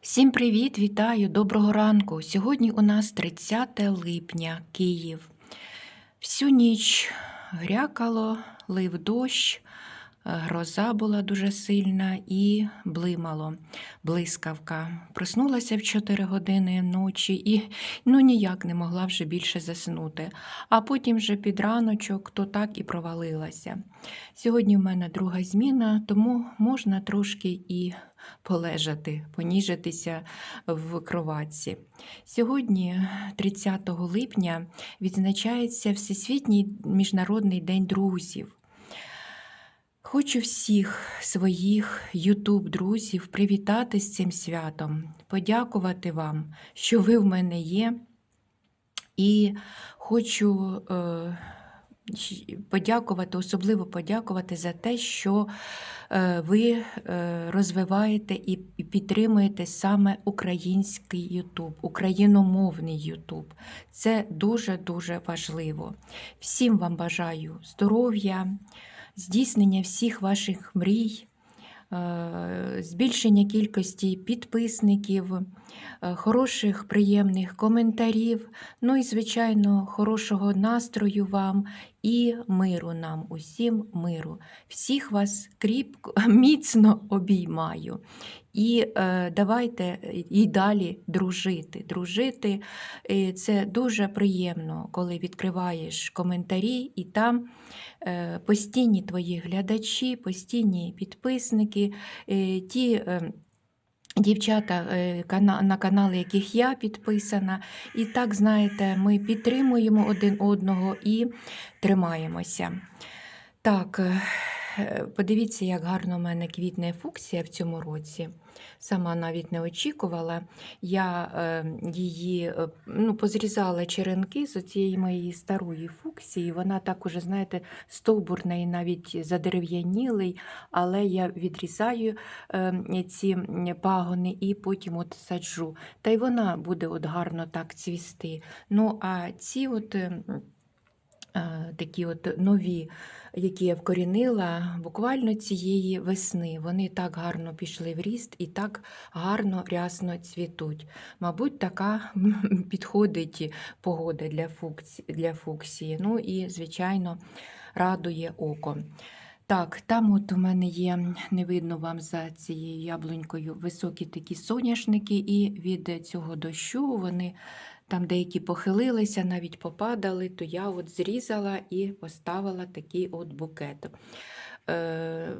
Всім привіт, вітаю, доброго ранку. Сьогодні у нас 30 липня, Київ. Всю ніч грякало, лив дощ, е, гроза була дуже сильна і блимало, блискавка. Проснулася в 4 години ночі і ну, ніяк не могла вже більше заснути. А потім вже під раночок то так і провалилася. Сьогодні в мене друга зміна, тому можна трошки і полежати, поніжитися в кроватці. Сьогодні, 30 липня, відзначається Всесвітній міжнародний день друзів. Хочу всіх своїх ютуб-друзів привітати з цим святом, подякувати вам, що ви в мене є. І хочу е, подякувати, особливо подякувати за те, що е, ви е, розвиваєте і підтримуєте саме український Ютуб, україномовний Ютуб. Це дуже-дуже важливо. Всім вам бажаю здоров'я, здійснення всіх ваших мрій. Е, Збільшення кількості підписників, е, хороших, приємних коментарів, ну і, звичайно, хорошого настрою вам і миру нам, усім миру. Всіх вас кріпко, міцно обіймаю. І е, давайте і далі дружити. Дружити це дуже приємно, коли відкриваєш коментарі, і там постійні твої глядачі, постійні підписники, е, ті. Е, Дівчата, е, на канали яких я підписана, і так, знаєте, ми підтримуємо один одного і тримаємося. Так, е, е, подивіться, як гарно в мене квітне фуксія в цьому році. Сама навіть не очікувала. Я е, її е, ну, позрізала черенки з цієї моєї старої фуксії. Вона так уже, знаєте, стовбурний, навіть задерев'янілий, але я відрізаю е, ці пагони і потім от саджу. Та й вона буде от гарно так цвісти. Ну, а ці от. Е, Такі от нові, які я вкорінила буквально цієї весни. Вони так гарно пішли в ріст і так гарно рясно цвітуть. Мабуть, така підходить погода для фуксії, для фуксії. Ну і, звичайно, радує око. Так, там от у мене є, не видно вам за цією яблунькою, високі такі соняшники, і від цього дощу вони там деякі похилилися, навіть попадали, то я от зрізала і поставила такий от букет. Е,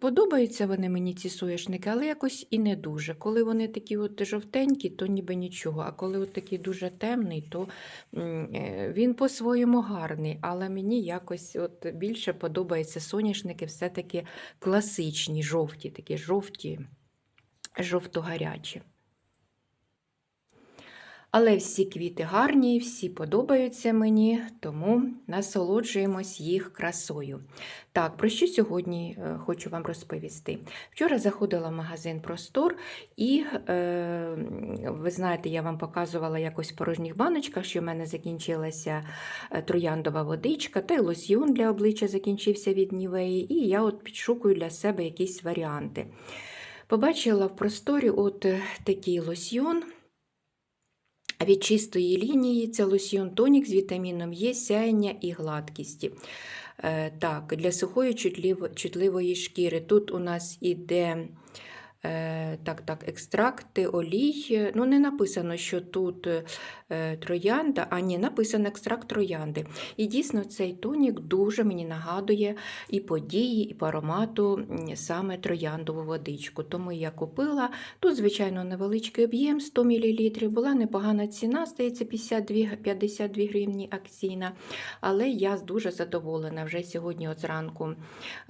подобаються вони мені, ці соняшники, але якось і не дуже. Коли вони такі от жовтенькі, то ніби нічого. А коли от такий дуже темний, то е, він по-своєму гарний. Але мені якось от більше подобаються соняшники, все-таки класичні, жовті, такі жовті, жовто-гарячі. Але всі квіти гарні, всі подобаються мені, тому насолоджуємось їх красою. Так, про що сьогодні е, хочу вам розповісти. Вчора заходила в магазин Простор, і е, ви знаєте, я вам показувала якось в порожніх баночках, що в мене закінчилася е, трояндова водичка, та й лосьйон для обличчя закінчився від Нівеї, і я от підшукую для себе якісь варіанти. Побачила в просторі от е, такий лосьйон. Від чистої лінії це лосьйон тонік з вітаміном Е, сяєння і гладкісті. Е, Так, для сухої чутливої шкіри. Тут у нас іде так, так, екстракти олій. Ну, не написано, що тут е, троянда, а ні, написано екстракт троянди. І дійсно цей тонік дуже мені нагадує і по дії, і по аромату саме трояндову водичку. Тому я купила. Тут, звичайно, невеличкий об'єм 100 мл. Була непогана ціна, здається, 52, 52 гривні акційна. Але я дуже задоволена. Вже сьогодні от зранку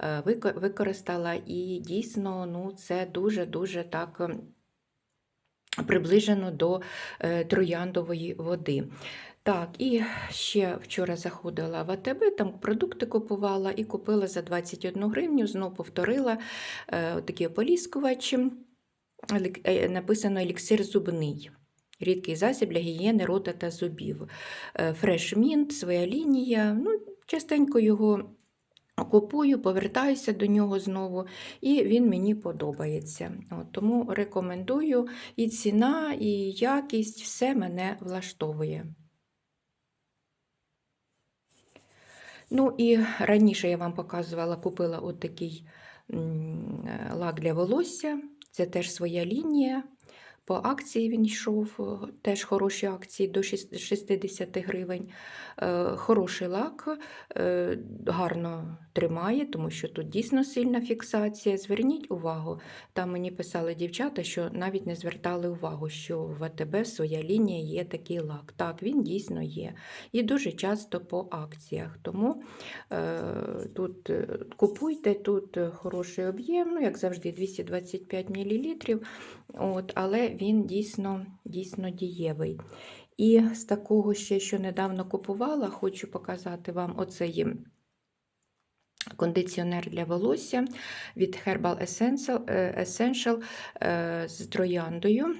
е, використала і дійсно ну, це дуже-дуже так. ем, Приближено до е, трояндової води. Так, і ще вчора заходила в АТБ, там продукти купувала і купила за 21 гривню, знову повторила е, такий ополіскувач, елек- е, написано еліксир зубний. Рідкий засіб для гігієни рота та зубів. Fresh Mint, своя лінія. Ну, частенько його Купую, повертаюся до нього знову, і він мені подобається. От, тому рекомендую і ціна, і якість, все мене влаштовує. Ну і раніше я вам показувала, купила от такий е, лак для волосся. Це теж своя лінія. По акції він йшов, е, теж хороші акції до 60 гривень. Е, Хороший лак, е, гарно тримає, тому що тут дійсно сильна фіксація. Зверніть увагу, там мені писали дівчата, що навіть не звертали увагу, що в АТБ своя лінія є такий лак. Так, він дійсно є. І дуже часто по акціях. Тому тут купуйте, тут хороший об'єм, ну, як завжди, 225 мл, от, але він дійсно, дійсно дієвий. І з такого ще, що недавно купувала, хочу показати вам оцей кондиціонер для волосся від Herbal Essential, е, Essential е, з трояндою.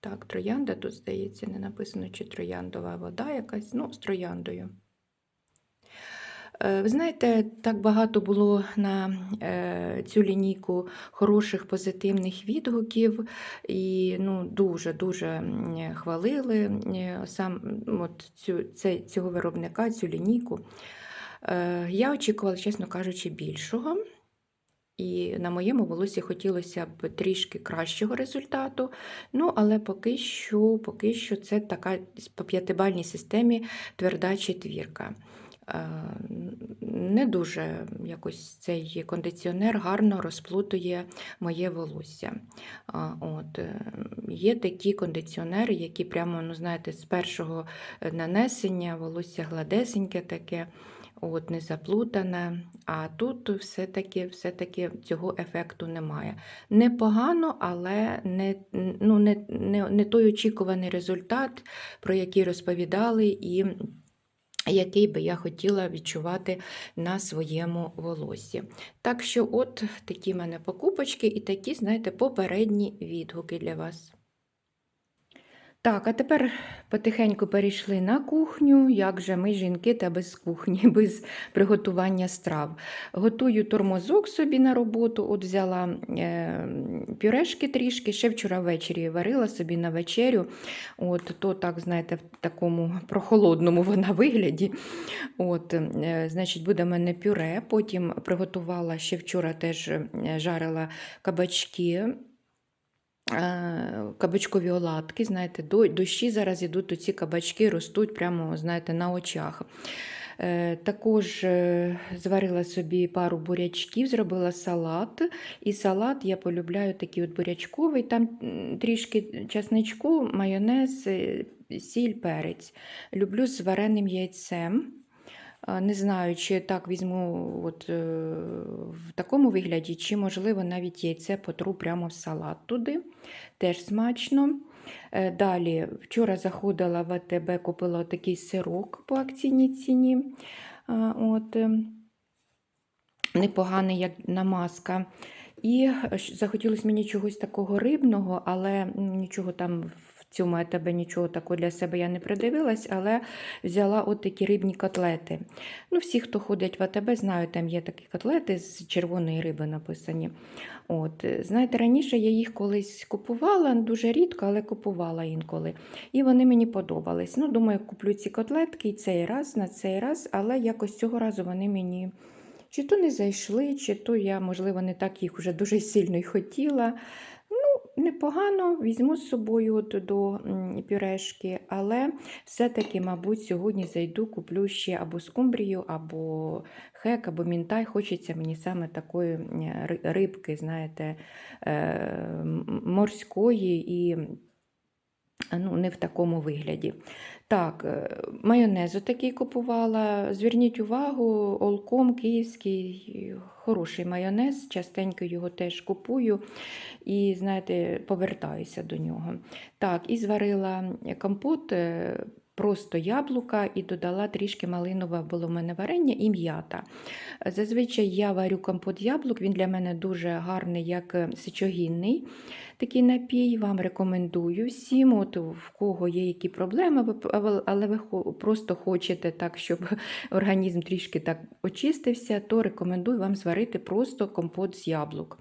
Так, троянда тут, здається, не написано, чи трояндова вода якась, ну, з трояндою. Е, Ви знаєте, так багато було на е, цю лінійку хороших позитивних відгуків, і ну, дуже-дуже хвалили е, сам от цю, цього виробника, цю лінійку. Я очікувала, чесно кажучи, більшого. І на моєму волосі хотілося б трішки кращого результату. Ну, але поки що, поки що це така по п'ятибальній системі тверда четвірка. Е, Не дуже якось цей кондиціонер гарно розплутує моє волосся. От. е, Є такі кондиціонери, які прямо, ну, знаєте, з першого нанесення волосся гладесеньке таке. От, не заплутане, а тут все-таки все-таки цього ефекту немає. Непогано, але не, ну, не, не, не той очікуваний результат, про який розповідали, і який би я хотіла відчувати на своєму волосі. Так що, от такі в мене покупочки і такі, знаєте, попередні відгуки для вас. Так, а тепер потихеньку перейшли на кухню. Як же ми, жінки, та без кухні, без приготування страв. Готую тормозок собі на роботу. От взяла е, пюрешки трішки, ще вчора ввечері варила собі на вечерю. От, То так, знаєте, в такому прохолодному вона вигляді. От, е, Значить, буде в мене пюре. Потім приготувала ще вчора теж е, жарила кабачки. Е, Кабачкові оладки, знаєте, дощі зараз ідуть, ці кабачки ростуть прямо, знаєте, на очах. Е, Також е, зварила собі пару бурячків, зробила салат. І салат я полюбляю такий от бурячковий, там трішки часничку, майонез, сіль, перець. Люблю з вареним яйцем. Не знаю, чи так візьму от, е, в такому вигляді, чи, можливо, навіть яйце потру прямо в салат туди. Теж смачно. Е, Далі, вчора заходила в АТБ, купила такий сирок по акційній ціні. От, е, непоганий, як намазка. І захотілося мені чогось такого рибного, але нічого там в цьому АТБ нічого такого для себе я не придивилась, але взяла от такі рибні котлети. Ну, всі, хто ходять в АТБ, знають, там є такі котлети з червоної риби написані. От, знаєте, раніше я їх колись купувала, дуже рідко, але купувала інколи. І вони мені подобались. Ну, думаю, куплю ці котлетки і цей раз, на цей раз, але якось цього разу вони мені чи то не зайшли, чи то я, можливо, не так їх уже дуже сильно й хотіла. Непогано візьму з собою от до пюрешки, але все-таки, мабуть, сьогодні зайду, куплю ще або скумбрію, або хек, або мінтай. Хочеться мені саме такої рибки, знаєте, е, морської і ну, не в такому вигляді. Так, майонезу майонез такий купувала. Зверніть увагу, Олком київський, хороший майонез, частенько його теж купую і, знаєте, повертаюся до нього. Так, і зварила компот. Просто яблука і додала трішки малинове було в мене варення і м'ята. Зазвичай я варю компот яблук, він для мене дуже гарний, як е, сечогінний такий напій. Вам рекомендую всім. От в кого є які проблеми, але ви просто хочете так, щоб організм трішки так очистився, то рекомендую вам зварити просто компот з яблук.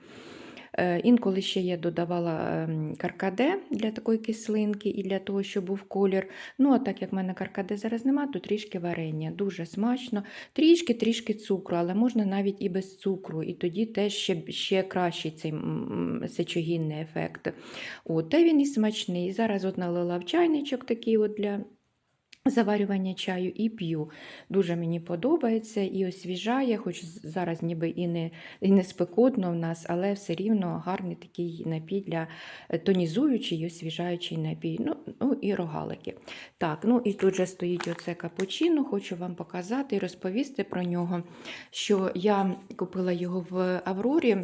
Е, Інколи ще я додавала ем, каркаде для такої кислинки і для того, щоб був колір. Ну, а так як в мене каркаде зараз нема, то трішки варення. Дуже смачно. Трішки-трішки цукру, але можна навіть і без цукру. І тоді теж ще, ще кращий цей сечогінний ефект. От, та він і смачний. Зараз от налила в чайничок такий от для заварювання чаю і п'ю. Дуже мені подобається і освіжає, хоч зараз ніби і не, і не спекотно в нас, але все рівно гарний такий напій для е, тонізуючий і освіжаючий напій. Ну, ну і рогалики. Так, ну і тут же стоїть оце капучино, хочу вам показати і розповісти про нього, що я купила його в Аврорі.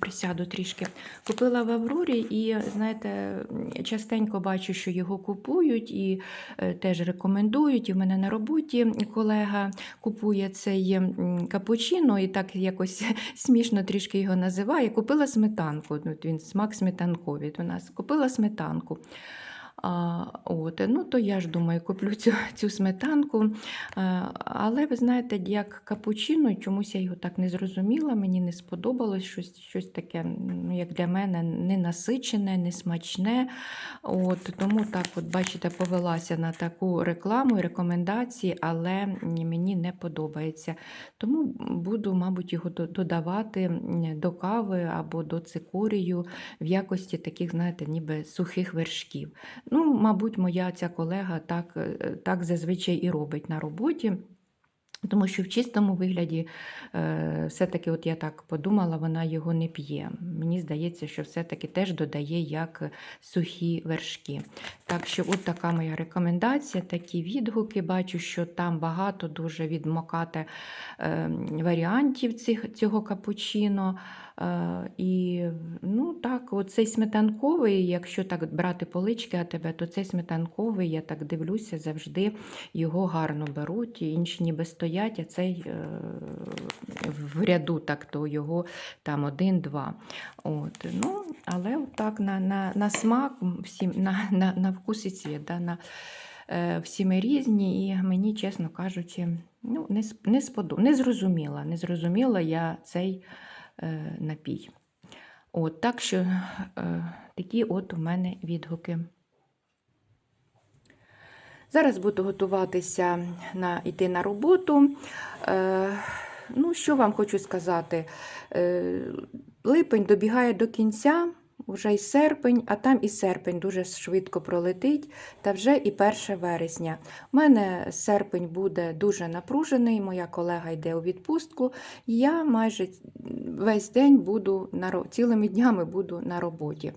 Присяду трішки. Купила в Аврорі і, знаєте, частенько бачу, що його купують і е, теж рекомендують. І в мене на роботі колега купує цей капучино і так якось смішно трішки його називає. Купила сметанку. от Він смак сметанковий у нас. Купила сметанку. А, от, ну, то я ж думаю, куплю цю, цю сметанку. А, але ви знаєте, як капучино, чомусь я його так не зрозуміла, мені не сподобалось щось, щось таке, ну, як для мене, ненасичене, несмачне. От, тому так, от, бачите, повелася на таку рекламу і рекомендації, але мені не подобається. Тому буду, мабуть, його додавати до кави або до цикорію в якості таких, знаєте, ніби сухих вершків. Ну, мабуть, моя ця колега так, е, так зазвичай і робить на роботі. Тому що в чистому вигляді, е, все-таки, от я так подумала, вона його не п'є. Мені здається, що все-таки теж додає як сухі вершки. Так що, от така моя рекомендація, такі відгуки. Бачу, що там багато дуже від Мокате е, варіантів цього капучино. Е, і ну так, оцей сметанковий, якщо так брати полички АТБ, то цей сметанковий, я так дивлюся, завжди його гарно беруть. і Інші ніби стоять, а цей е, в ряду, так то його там один-два. От, ну, але так на, на, на смак, всім, на, на, на вкус і цвіт, да, на, е, всі ми різні, і мені, чесно кажучи, ну, не, не, сподоб... не зрозуміла, не зрозуміла я цей напій. От, так що е, такі от у мене відгуки. Зараз буду готуватися на, йти на роботу. Е, ну, що вам хочу сказати? Е, липень добігає до кінця, вже й серпень, а там і серпень дуже швидко пролетить, та вже і 1 вересня. У мене серпень буде дуже напружений, моя колега йде у відпустку. Я майже весь день буду на цілими днями буду на роботі.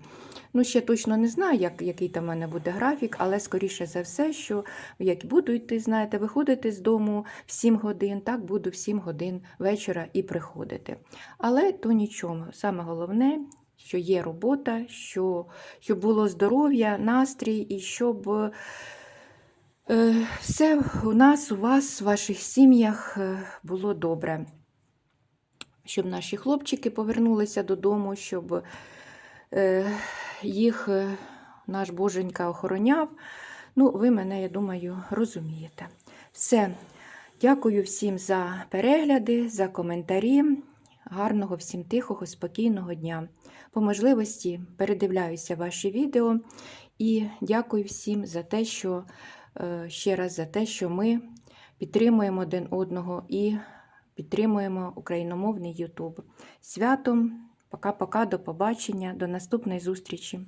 Ну, ще точно не знаю, як, який там в мене буде графік, але скоріше за все, що як буду йти, знаєте, виходити з дому в 7 годин, так буду в 7 годин вечора і приходити. Але то нічого. Саме головне, що є робота, що, щоб було здоров'я, настрій і щоб. е, Все у нас, у вас, в ваших сім'ях е, було добре. Щоб наші хлопчики повернулися додому, щоб е, їх е, наш боженька охороняв. Ну, ви мене, я думаю, розумієте. Все. Дякую всім за перегляди, за коментарі. Гарного всім тихого, спокійного дня. По можливості передивляюся ваші відео і дякую всім за те, що е, ще раз за те, що ми підтримуємо один одного і підтримуємо україномовний Ютуб. Святом! Пока-пока, до побачення, до наступної зустрічі.